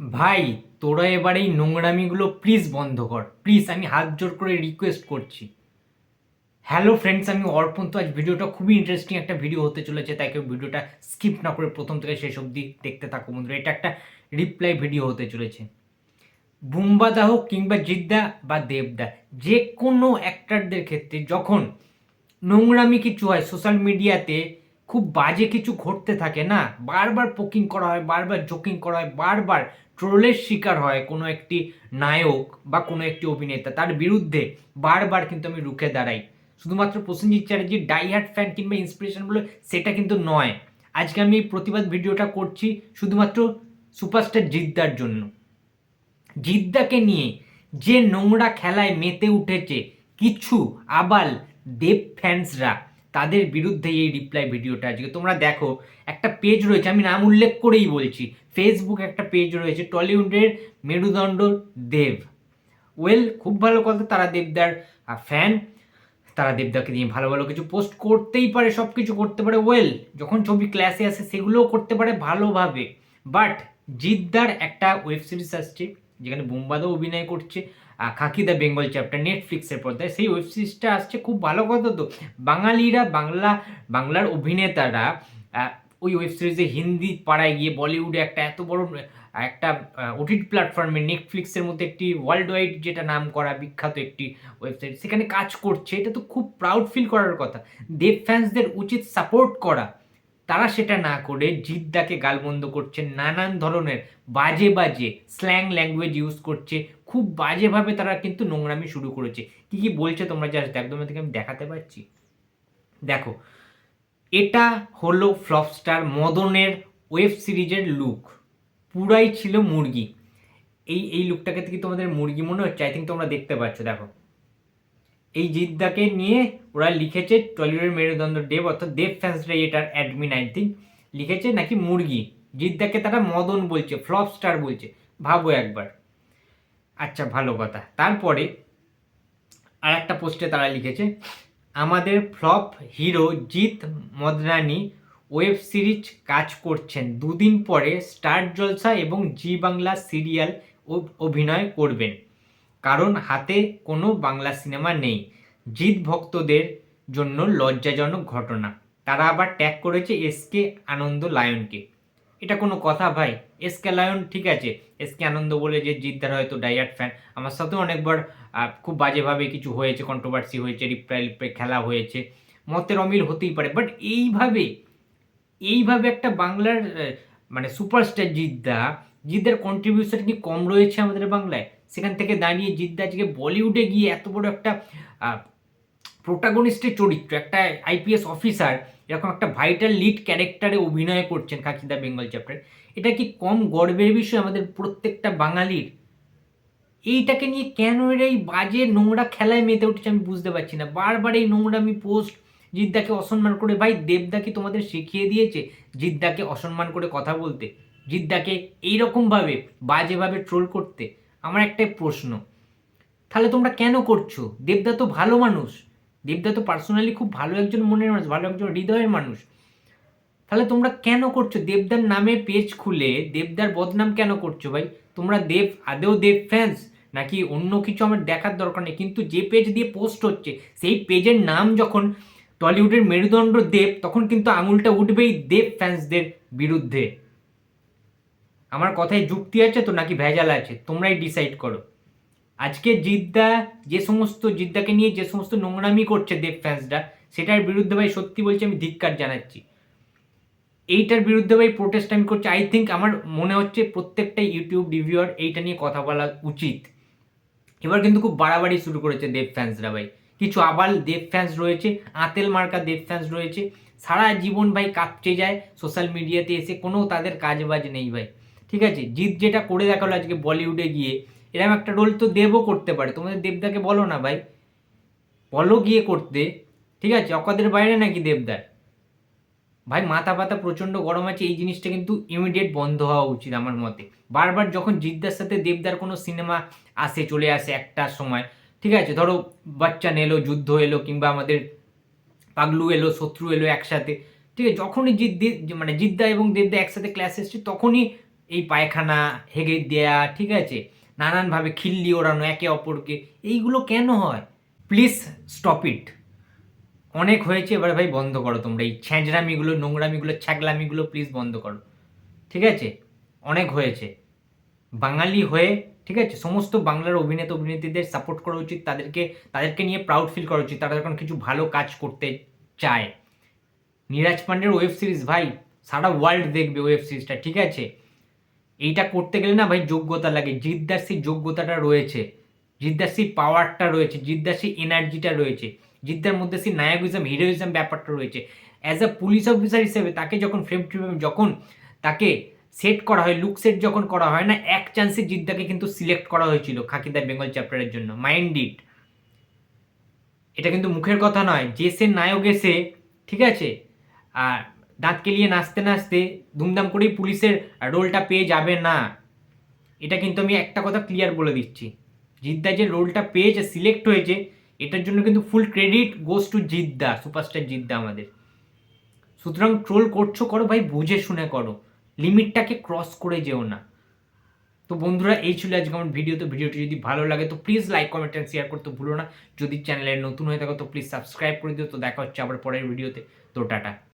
ভাই, তোরা এবার এই নোংরামিগুলো প্লিজ বন্ধ কর। প্লিজ আমি হাত জোর করে রিকোয়েস্ট করছি। হ্যালো ফ্রেন্ডস আমি অর্পণ। তো আজ ভিডিওটা খুবই ইন্টারেস্টিং একটা ভিডিও হতে চলেছে, তাই কেউ ভিডিওটা স্কিপ না করে প্রথম থেকে শেষ অবধি দেখতে থাকো বন্ধুরা। এটা একটা রিপ্লাই ভিডিও হতে চলেছে। বুম্বাদা হোক কিংবা জিদ্দা বা দেবদা, যে কোনো অ্যাক্টারদের ক্ষেত্রে যখন নোংরামি কিছু হয় সোশ্যাল মিডিয়াতে খুব বাজে কিছু ঘটতে থাকে না? বারবার পোকিং করা হয়, বারবার জোকিং করা হয়, বারবার ট্রোলের শিকার হয় কোনো একটি নায়ক বা কোনো একটি অভিনেতা, তার বিরুদ্ধে বারবার কিন্তু আমি রুখে দাঁড়াই। শুধুমাত্র প্রসেনজিৎ চ্যাটার্জির ডাইহার্ট ফ্যান কিংবা ইন্সপিরেশন বলে সেটা কিন্তু নয়। আজকে আমি এই প্রতিবাদ ভিডিওটা করছি শুধুমাত্র সুপারস্টার জিদ্দার জন্য। জিদ্দাকে নিয়ে যে নোংরা খেলায় মেতে উঠেছে, কিছু আবাল দেব ফ্যান্সরা তাদের বিরুদ্ধে এই রিপ্লাই ভিডিওটা আজকে। তোমরা দেখো, একটা পেজ রয়েছে, আমি নাম উল্লেখ করেই বলছি। ফেসবুক একটা পেজ রয়েছে, টলিউডের মেরুদণ্ড দেব। ওয়েল খুব ভালো কথা, তারা দেবদার ফ্যান তারা দেবদাকে নিয়ে ভালো ভালো কিছু পোস্ট করতেই পারে সব কিছু করতে পারে। ওয়েল যখন ছবি ক্লাসে আসে, সেগুলোও করতে পারে ভালোভাবে। বাট জিদ্দার একটা ওয়েব সিরিজ আসছে, যেখানে বোম্বাদও অভিনয় করছে খাকি দ্য বেঙ্গল চ্যাপ্টার নেটফ্লিক্সের পর্দায়। সেই ওয়েব সিরিজটা আসছে খুব ভালো কথা তো। বাঙালিরা, বাংলা, বাংলার অভিনেতারা ওই ওয়েব সিরিজে হিন্দি পাড়ায় গিয়ে বলিউডে একটা এত বড় একটা ওটিটি প্ল্যাটফর্মে নেটফ্লিক্সের মধ্যে একটি ওয়ার্ল্ড ওয়াইড যেটা নাম করা বিখ্যাত একটি ওয়েবসাইট সেখানে কাজ করছে। এটা তো খুব প্রাউড ফিল করার কথা। দেব ফ্যান্সদের উচিত সাপোর্ট করা। তারা সেটা না করে জিদ্দাকে গালবন্ধ করছে, নানান ধরনের বাজে বাজে স্ল্যাং ল্যাঙ্গুয়েজ ইউজ করছে, খুব বাজেভাবে তারা কিন্তু নোংরামি শুরু করেছে। কি কি বলছে তোমরা জাস্ট একদম থেকে আমি দেখাতে পারছি? দেখো, এটা হলো ফ্লপস্টার মদনের ওয়েব সিরিজের লুক পুরাই ছিল মুরগি। এই এই লুকটাকে কি তোমাদের মুরগি মনে হচ্ছে? আই থিঙ্ক তোমরা দেখতে পাচ্ছ, দেখো। এই জিদ্দাকে নিয়ে ওরা লিখেছে টলিউডের মেরুদণ্ড দেব, অর্থাৎ দেব ফ্যান্সরা এটার অ্যাডমিন আই থিঙ্ক লিখেছে নাকি মুরগি? জিদ্দাকে তারা মদন বলছে, ফ্লপ স্টার বলছে। ভাবো একবার। আচ্ছা ভালো কথা। তারপরে আর একটা পোস্টে তারা লিখেছে, আমাদের flop hero Jeet Madnani web series কাজ করছেন। দুদিন পরে স্টার জলসা এবং জি বাংলা সিরিয়াল অভিনয় করবেন। কারণ হাতে কোনো বাংলা সিনেমা নেই। জিৎ ভক্তদের জন্য লজ্জাজনক ঘটনা। তারা আবার ট্যাগ করেছে এসকে আনন্দ লায়নকে। এটা কোনো কথা ভাই। এসকে লায়ন ঠিক আছে। এসকে আনন্দ বলে যে জিদ্দার হয়তো ডাইয়ার্ট ফ্যান আমার সাথেও অনেকবার খুব বাজেভাবে কিছু হয়েছে কন্ট্রোভার্সি হয়েছে রিপ্রাই রিপ্লাই খেলা হয়েছে। মতের অমিল হতেই পারে। বাট এইভাবে এইভাবে একটা বাংলার মানে সুপারস্টার জিদ্দা জিদ্দার কন্ট্রিবিউশন কি কম রয়েছে আমাদের বাংলায়? সেখান থেকে দাঁড়িয়ে জিদ্দা আজকে বলিউডে গিয়ে এত বড় একটা প্রোটাগনিস্টের চরিত্র, একটা আইপিএস অফিসার এরকম একটা ভাইটাল লিড ক্যারেক্টারে অভিনয় করছেন খাকিদা বেঙ্গল চ্যাপ্টার এটা কি কম গর্বের বিষয় আমাদের প্রত্যেকটা বাঙালির? এইটাকে নিয়ে কেন এরা এই বাজে নোংরা খেলায় মেতে উঠেছে আমি বুঝতে পারছি না। বারবার এই নোংরামি পোস্ট জিদ্দাকে অসম্মান করে, ভাই দেবদা কি তোমাদের শিখিয়ে দিয়েছে জিদ্দাকে অসম্মান করে কথা বলতে? জিদ্দাকে এইরকমভাবে, বাজেভাবে ট্রোল করতে আমার একটাই প্রশ্ন। তাহলে তোমরা কেন করছ? দেবদা তো ভালো মানুষ। দেবদা তো পার্সোনালি খুব ভালো একজন মনের মানুষ, ভালো একজন হৃদয়ের মানুষ। তাহলে তোমরা কেন করছ? দেবদার নামে পেজ খুলে দেবদার বদনাম কেন করছ ভাই? তোমরা দেব, আদেও দেব ফ্যান্স নাকি অন্য কিছু আমার দেখার দরকার নেই? কিন্তু যে পেজ দিয়ে পোস্ট হচ্ছে, সেই পেজের নাম যখন টলিউডের মেরুদণ্ড দেব, তখন কিন্তু আঙুলটা উঠবেই দেব ফ্যান্সদের বিরুদ্ধে। আমার কথায় যুক্তি আছে তো নাকি ভেজাল আছে? তোমরাই ডিসাইড করো। আজকে জিদ্দা যে সমস্ত জিদ্দাকে নিয়ে যে সমস্ত নোংরামি করছে দেব ফ্যান্সরা সেটার বিরুদ্ধে ভাই সত্যি বলছি আমি ধিক্কার জানাচ্ছি। এইটার বিরুদ্ধে ভাই প্রোটেস্ট আমি করছি। আই থিঙ্ক আমার মনে হচ্ছে প্রত্যেকটা ইউটিউব রিভিউয়ার এইটা নিয়ে কথা বলা উচিত। এবার কিন্তু খুব বাড়াবাড়ি শুরু করেছে দেব ফ্যান্সরা ভাই। কিছু আবাল দেব ফ্যান্স রয়েছে, আতেল মার্কা দেব ফ্যান্স রয়েছে। সারা জীবন ভাই কাঁপচে যায় সোশ্যাল মিডিয়াতে এসে, কোনো তাদের কাজ বাজ নেই ভাই। ঠিক আছে? জিৎ যেটা করে দেখাল আজকে বলিউডে গিয়ে এরকম একটা রোল তো দেবও করতে পারে। তোমাদের দেবদাকে বলো না ভাই। বলো গিয়ে করতে, ঠিক আছে? অকাদের বাইরে নাকি দেবদার? ভাই, মাথা পাতা প্রচণ্ড গরম আছে, এই জিনিসটা কিন্তু ইমিডিয়েট বন্ধ হওয়া উচিত আমার মতে। বারবার যখন জিদ্দার সাথে দেবদার কোনো সিনেমা আসে, চলে আসে একটা সময়, ঠিক আছে? ধরো বাচ্চান এলো যুদ্ধ এলো, কিংবা আমাদের পাগলু এলো, শত্রু এলো একসাথে, ঠিক আছে? যখনই জিদ্দি মানে জিদ্দা এবং দেবদা একসাথে ক্লাস এসছে, তখনই এই পায়খানা হেগে দেয়া, ঠিক আছে? নানানভাবে খিল্লি ওড়ানো, একে অপরকে, এইগুলো কেন হয়? প্লিজ স্টপ ইট অনেক হয়েছে, এবার ভাই বন্ধ করো তোমরা। এই ছ্যাঁচড়ামিগুলো, নোংরামিগুলো ছ্যাগলামিগুলো প্লিজ বন্ধ করো। ঠিক আছে? অনেক হয়েছে। বাঙালি হয়ে, ঠিক আছে? সমস্ত বাংলার অভিনেতা, অভিনেত্রীদের সাপোর্ট করা উচিত, তাদেরকে তাদেরকে নিয়ে প্রাউড ফিল করা উচিত। তারা যখন কিছু ভালো কাজ করতে চায়। নীরাজ পান্ডের ওয়েব সিরিজ ভাই, সারা ওয়ার্ল্ড দেখবে ওয়েব সিরিজটা ঠিক আছে? এইটা করতে গেলে না ভাই যোগ্যতা লাগে। জিদ্দাসির যোগ্যতাটা রয়েছে। জিদ্দাসির পাওয়ারটা রয়েছে। জিদ্দাসির এনার্জিটা রয়েছে। জিদ্দার মধ্যে সেই নায়কিজম হিরোইজম ব্যাপারটা রয়েছে। অ্যাজ আ পুলিশ অফিসার হিসেবে তাকে যখন ফ্রেম ট্রিম যখন তাকে সেট করা হয় লুক সেট যখন করা হয় না, এক চান্সে জিদ্দাকে কিন্তু সিলেক্ট করা হয়েছিল খাকিদার বেঙ্গল চ্যাপ্টারের জন্য। মাইন্ড ইট এটা কিন্তু মুখের কথা নয়। যে সে নায়ক এসে, ঠিক আছে? আর দাঁত কেলিয়ে নাচতে নাচতে ধুমধাম করেই পুলিশের রোলটা পেয়ে যাবে না। এটা কিন্তু আমি একটা কথা ক্লিয়ার বলে দিচ্ছি। জিদ্দা যে রোলটা পেয়েছে সিলেক্ট হয়েছে, এটার জন্য কিন্তু ফুল ক্রেডিট গোস টু জিদ্দা সুপারস্টার জিদ্দা আমাদের। সুতরাং ট্রোল করছ করো ভাই, বুঝে শুনে করো। লিমিটটাকে ক্রস করে যেও না। তো বন্ধুরা, এই ছিল আজকে আমার ভিডিও তো ভিডিওটি যদি ভালো লাগে, তো please like comment and share করতে ভুলো না। যদি চ্যানেলে নতুন হয়ে থাকো, তো প্লিজ সাবস্ক্রাইব করে দিও। তো দেখা হচ্ছে আবার পরের ভিডিওতে তো টাটা।